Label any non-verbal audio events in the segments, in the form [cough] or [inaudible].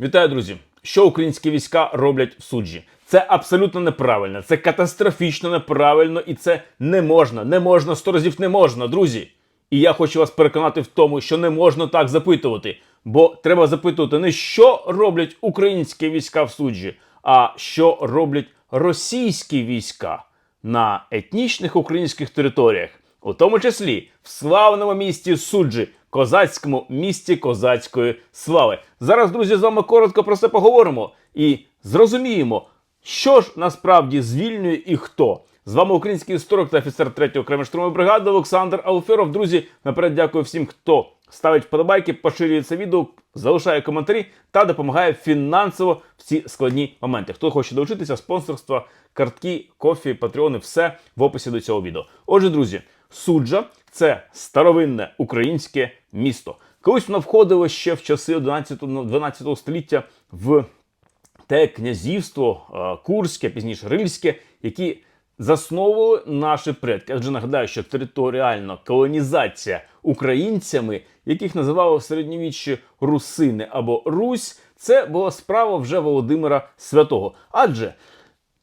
Вітаю, друзі! Що українські війська роблять в суджі? Це абсолютно неправильно, це катастрофічно неправильно, і це не можна. Не можна сто разів не можна, друзі. І я хочу вас переконати в тому, що не можна так запитувати. Бо треба запитувати не що роблять українські війська в суджі, а що роблять російські війська на етнічних українських територіях, у тому числі в славному місті Суджі, козацькому місті козацької слави. Зараз, друзі, з вами коротко про це поговоримо і зрозуміємо, що ж насправді звільнює і хто. З вами український історик та офіцер 3-ї окремої штурмової бригади Олександр Алферов. Друзі, наперед дякую всім, хто ставить вподобайки, поширює це відео, залишає коментарі та допомагає фінансово в ці складні моменти. Хто хоче долучитися, спонсорства, картки, кофі, патреони, все в описі до цього відео. Отже, друзі, суджа це старовинне українське місто. Колись воно входило ще в часи 11-12 століття в те князівство е, Курське, пізніше Рильське, які засновували наші предки. Адже нагадаю, що територіальна колонізація українцями, яких називали в середньовіччі русини або Русь, це була справа вже Володимира Святого. Адже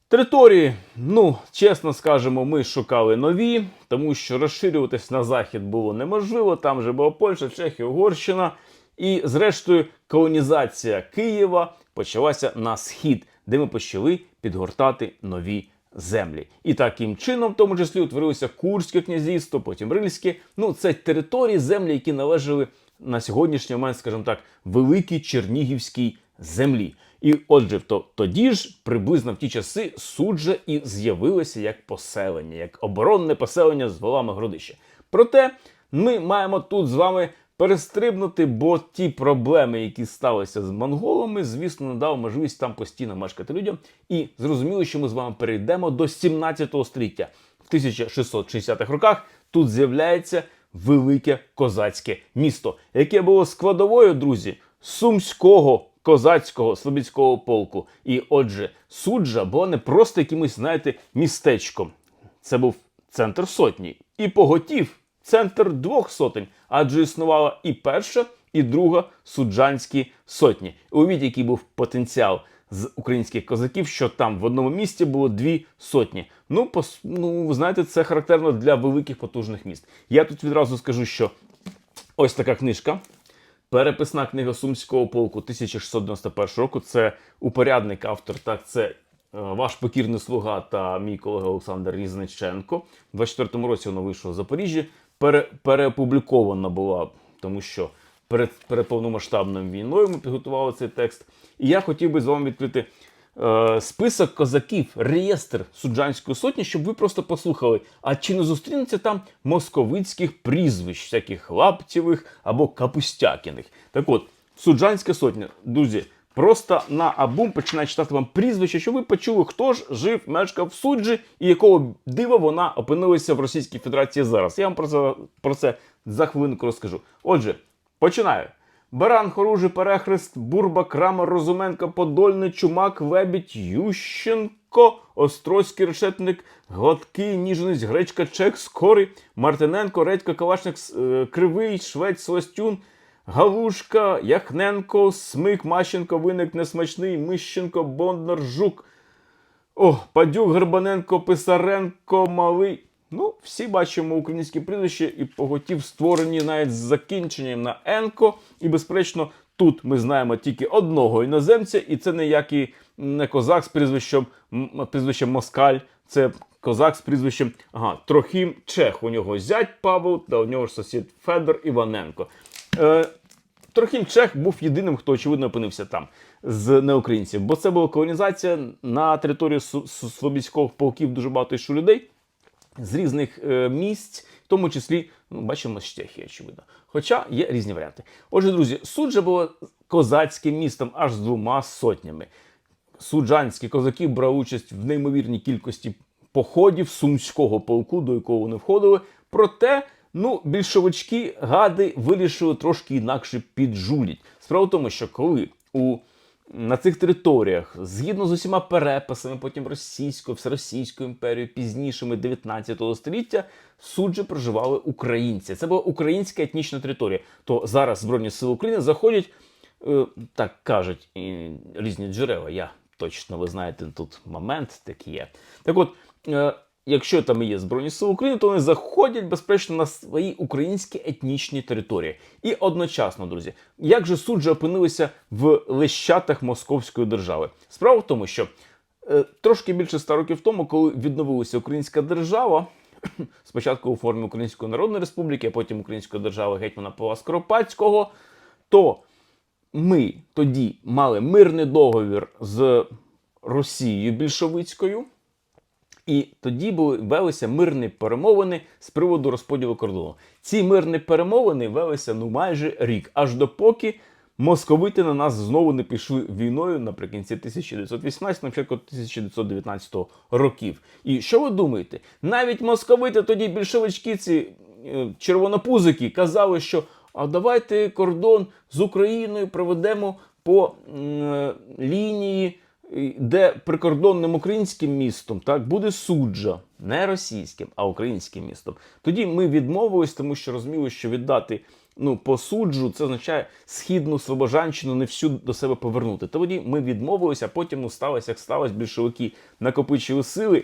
Території, ну чесно скажемо, ми шукали нові, тому що розширюватись на захід було неможливо. Там же була Польща, Чехія, Угорщина. І, зрештою, колонізація Києва почалася на схід, де ми почали підгортати нові землі. І таким чином, в тому числі, утворилося Курське князівство, потім Рильське. Ну, це території землі, які належали на сьогоднішній момент, скажімо так, великій Чернігівській землі. І отже, то тоді ж приблизно в ті часи суджа і з'явилося як поселення, як оборонне поселення з волами Гродища. Проте ми маємо тут з вами перестрибнути, бо ті проблеми, які сталися з монголами, звісно, надав можливість там постійно мешкати людям. І зрозуміло, що ми з вами перейдемо до 17 століття. В 1660-х роках тут з'являється велике козацьке місто, яке було складовою, друзі, сумського козацького слобідського полку. І отже, суджа була не просто якимось, знаєте, містечком. Це був центр сотні. І поготів центр двох сотень, адже існувала і перша, і друга суджанські сотні. Уявіть, який був потенціал з українських козаків, що там в одному місті було дві сотні. Ну, пос, ну, знаєте, це характерно для великих потужних міст. Я тут відразу скажу, що ось така книжка. Переписна книга Сумського полку 1691 року. Це упорядник автор, так це е, ваш покірний слуга та мій колега Олександр Різниченко. У 24-му році воно вийшло в Запоріжжі. Пере, переопублікована була, тому що перед, перед повномасштабною війною ми підготували цей текст. І я хотів би з вами відкрити е, список козаків, реєстр суджанської сотні, щоб ви просто послухали, а чи не зустрінеться там московицьких прізвищ, всяких лаптєвих або капустякіних. Так от, суджанська сотня, друзі, просто на абум починає читати вам прізвище, щоб ви почули, хто ж жив, мешкав в суджі і якого дива вона опинилася в Російській Федерації зараз. Я вам про це, про це за хвилинку розкажу. Отже, починаю. Баран, Хоружий, Перехрест, Бурба, Крамер, Розуменко, Подольний, Чумак, Лебідь, Ющенко, Острозький решетник, Гладкий, Ніжниць, Гречка, Чек, Скорий, Мартиненко, Редько, Калашник, е, Кривий, Швець, Сластюн, Галушка, Яхненко, Смик, Мащенко, Виник, Несмачний, Мищенко, Бондар, Жук, о, Падюк, Горбаненко, Писаренко, Малий. Ну, всі бачимо українські прізвища і поготів створені навіть з закінченням на Енко. І, безперечно, тут ми знаємо тільки одного іноземця, і це ніякий не козак з прізвищем, прізвищем Москаль. Це козак з прізвищем ага, Трохім Чех. У нього зять Павел, та у нього ж сусід Федор Іваненко. Е, Трохим Чех був єдиним, хто очевидно опинився там з неукраїнців, бо це була колонізація на території Слобідського полків дуже багато йшло людей з різних е, місць, в тому числі, ну, бачимо, з Чехії, очевидно. Хоча є різні варіанти. Отже, друзі, Суджа було козацьким містом аж з двома сотнями. Суджанські козаки брали участь в неймовірній кількості походів сумського полку, до якого вони входили. Проте, ну, більшовички гади вирішили трошки інакше піджуліть. Справа в тому, що коли у на цих територіях, згідно з усіма переписами, потім Російською, Всеросійською імперією, пізнішими 19 століття, суджі проживали українці. Це була українська етнічна територія. То зараз Збройні Сили України заходять Е, так кажуть різні джерела. Я точно, ви знаєте, тут момент такий є. Так от, е, якщо там і є Збройні Сили України, то вони заходять безпечно на свої українські етнічні території. І одночасно, друзі, як же суджі опинилися в лещатах Московської держави? Справа в тому, що е, трошки більше ста років тому, коли відновилася українська держава. [clears throat] Спочатку у формі Української Народної Республіки, а потім Української держави гетьмана Павла Скоропадського, то ми тоді мали мирний договір з Росією більшовицькою, і тоді були велися мирні перемовини з приводу розподілу кордону. Ці мирні перемовини велися ну майже рік, аж допоки московити на нас знову не пішли війною наприкінці 1918, на початку 1919 років. І що ви думаєте? Навіть московити тоді більшовички ці е, червонопузики казали, що а давайте кордон з Україною проведемо по е, лінії, де прикордонним українським містом так буде суджа, не російським, а українським містом. Тоді ми відмовились, тому що розуміли, що віддати ну, по це означає східну Слобожанщину не всю до себе повернути. Тоді ми відмовилися, а потім ну, сталося, як сталося, більшовики накопичили сили.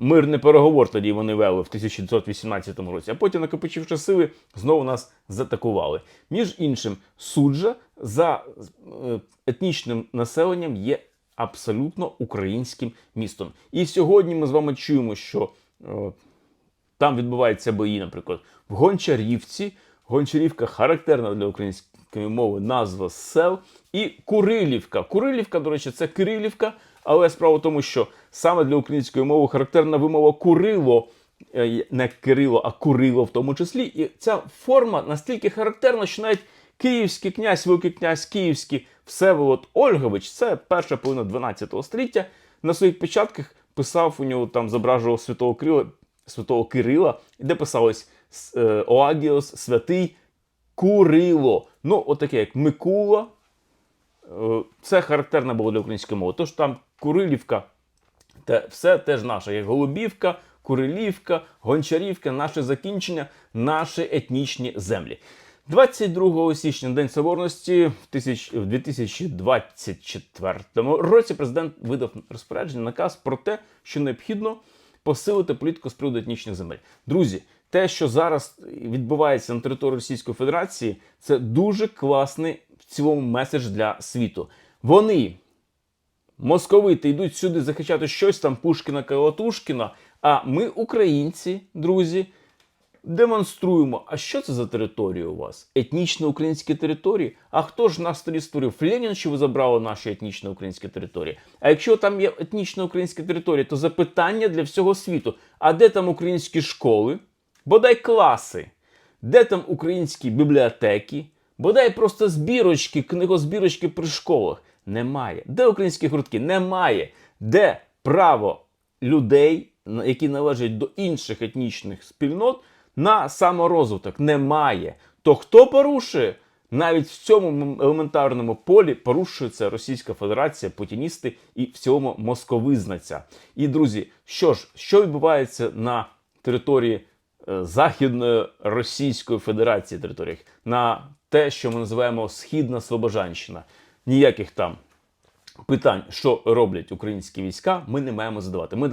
Мирний переговор тоді вони вели в 1918 році, а потім, накопичивши сили, знову нас затакували. Між іншим, суджа за е, етнічним населенням є абсолютно українським містом. І сьогодні ми з вами чуємо, що е, там відбуваються бої, наприклад, в Гончарівці. Гончарівка характерна для української мови назва сел. І Курилівка. Курилівка, до речі, це Кирилівка, але справа в тому, що саме для української мови характерна вимова Курило, е, не Кирило, а Курило в тому числі. І ця форма настільки характерна, що навіть київський князь, великий князь Київський Всеволод Ольгович, це перша половина 12 століття, на своїх печатках писав у нього там зображував святого Кирила, святого Кирила, де писалось е, Оагіос, святий Курило. Ну, отаке, як Микула. Е, Це характерно було для української мови. Тож там Курилівка, те, все теж наше, як Голубівка, Курилівка, Гончарівка, наше закінчення, наші етнічні землі. 22 січня, День Соборності, в тисяч- в 2024 році президент видав розпорядження наказ про те, що необхідно посилити політику з приводу етнічних земель. Друзі, те, що зараз відбувається на території Російської Федерації, це дуже класний в цілому меседж для світу. Вони московити йдуть сюди захищати щось там Пушкіна Калатушкіна. А ми, українці, друзі, демонструємо. А що це за територія у вас? Етнічно українські території? А хто ж нас тоді створив? Ленін, що ви забрали наші етнічно українські території? А якщо там є етнічно українські території, то запитання для всього світу: а де там українські школи? Бодай класи, де там українські бібліотеки, бодай просто збірочки, книгозбірочки при школах. Немає. Де українські гуртки? Немає. Де право людей, які належать до інших етнічних спільнот, на саморозвиток? Немає. То хто порушує? Навіть в цьому елементарному полі порушується Російська Федерація, путіністи і в цілому московизнаця. І друзі, що ж, що відбувається на території е, Західної Російської Федерації територіях, на те, що ми називаємо Східна Слобожанщина. Ніяких там питань, що роблять українські війська, ми не маємо задавати. Ми,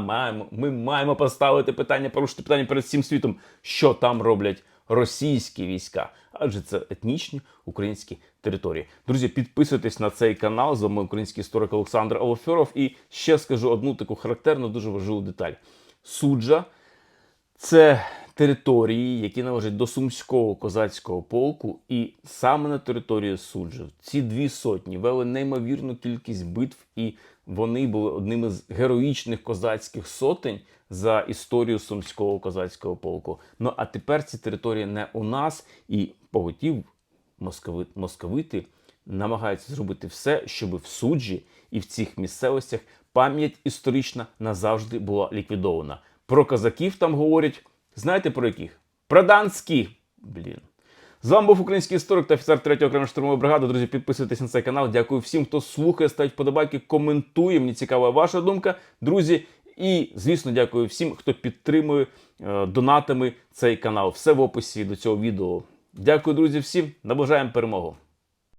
маємо, ми маємо поставити питання, порушити питання перед всім світом, що там роблять російські війська, адже це етнічні українські території. Друзі, підписуйтесь на цей канал. З вами український історик Олександр Олофьоров. І ще скажу одну таку характерну, дуже важливу деталь. Суджа це території, які належать до Сумського козацького полку, і саме на території суджів ці дві сотні вели неймовірну кількість битв, і вони були одними з героїчних козацьких сотень за історію Сумського козацького полку. Ну а тепер ці території не у нас, і поготів московит, московити намагаються зробити все, щоб в суджі і в цих місцевостях пам'ять історична назавжди була ліквідована. Про козаків там говорять, знаєте про яких? Про данських. Блін. З вами був український історик та офіцер 3-го окремої штурмової бригади. Друзі, підписуйтесь на цей канал. Дякую всім, хто слухає, ставить вподобайки, коментує. Мені цікава ваша думка, друзі. І, звісно, дякую всім, хто підтримує е, донатами цей канал. Все в описі до цього відео. Дякую, друзі, всім. Наближаємо перемогу.